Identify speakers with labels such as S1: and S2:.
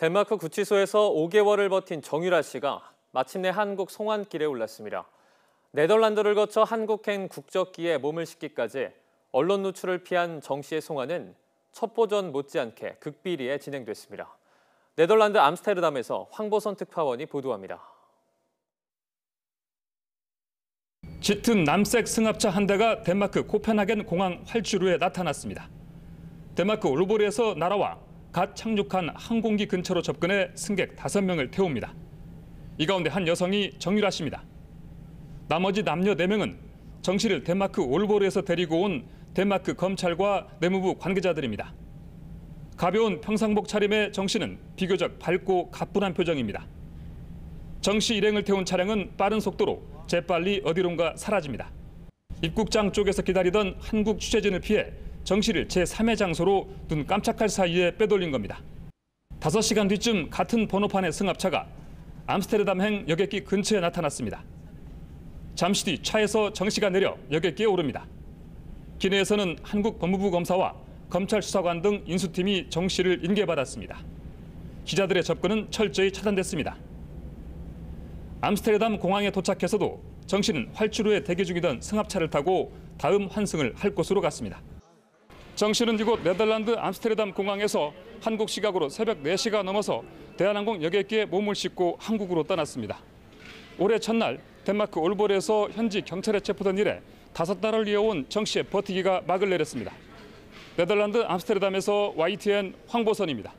S1: 덴마크 구치소에서 5개월을 버틴 정유라 씨가 마침내 한국 송환길에 올랐습니다. 네덜란드를 거쳐 한국행 국적기에 몸을 싣기까지 언론 노출을 피한 정 씨의 송환은 첩보전 못지않게 극비리에 진행됐습니다. 네덜란드 암스테르담에서 황보선 특파원이 보도합니다.
S2: 짙은 남색 승합차 한 대가 덴마크 코펜하겐 공항 활주로에 나타났습니다. 덴마크 올보르에서 날아와 갓 착륙한 항공기 근처로 접근해 승객 5명을 태웁니다. 이 가운데 한 여성이 정유라 씨입니다. 나머지 남녀 4명은 정 씨를 덴마크 올보르에서 데리고 온 덴마크 검찰과 내무부 관계자들입니다. 가벼운 평상복 차림의 정 씨는 비교적 밝고 가뿐한 표정입니다. 정 씨 일행을 태운 차량은 빠른 속도로 재빨리 어디론가 사라집니다. 입국장 쪽에서 기다리던 한국 취재진을 피해 정 씨를 제3의 장소로 눈 깜짝할 사이에 빼돌린 겁니다. 5시간 뒤쯤 같은 번호판의 승합차가 암스테르담행 여객기 근처에 나타났습니다. 잠시 뒤 차에서 정 씨가 내려 여객기에 오릅니다. 기내에서는 한국 법무부 검사와 검찰 수사관 등 인수팀이 정 씨를 인계받았습니다. 기자들의 접근은 철저히 차단됐습니다. 암스테르담 공항에 도착해서도 정 씨는 활주로에 대기 중이던 승합차를 타고 다음 환승을 할 곳으로 갔습니다. 정 씨는 이곳 네덜란드 암스테르담 공항에서 한국 시각으로 새벽 4시가 넘어서 대한항공 여객기에 몸을 싣고 한국으로 떠났습니다. 올해 첫날 덴마크 올보르에서 현지 경찰에 체포된 이래 다섯 달을 이어온 정 씨의 버티기가 막을 내렸습니다. 네덜란드 암스테르담에서 YTN 황보선입니다.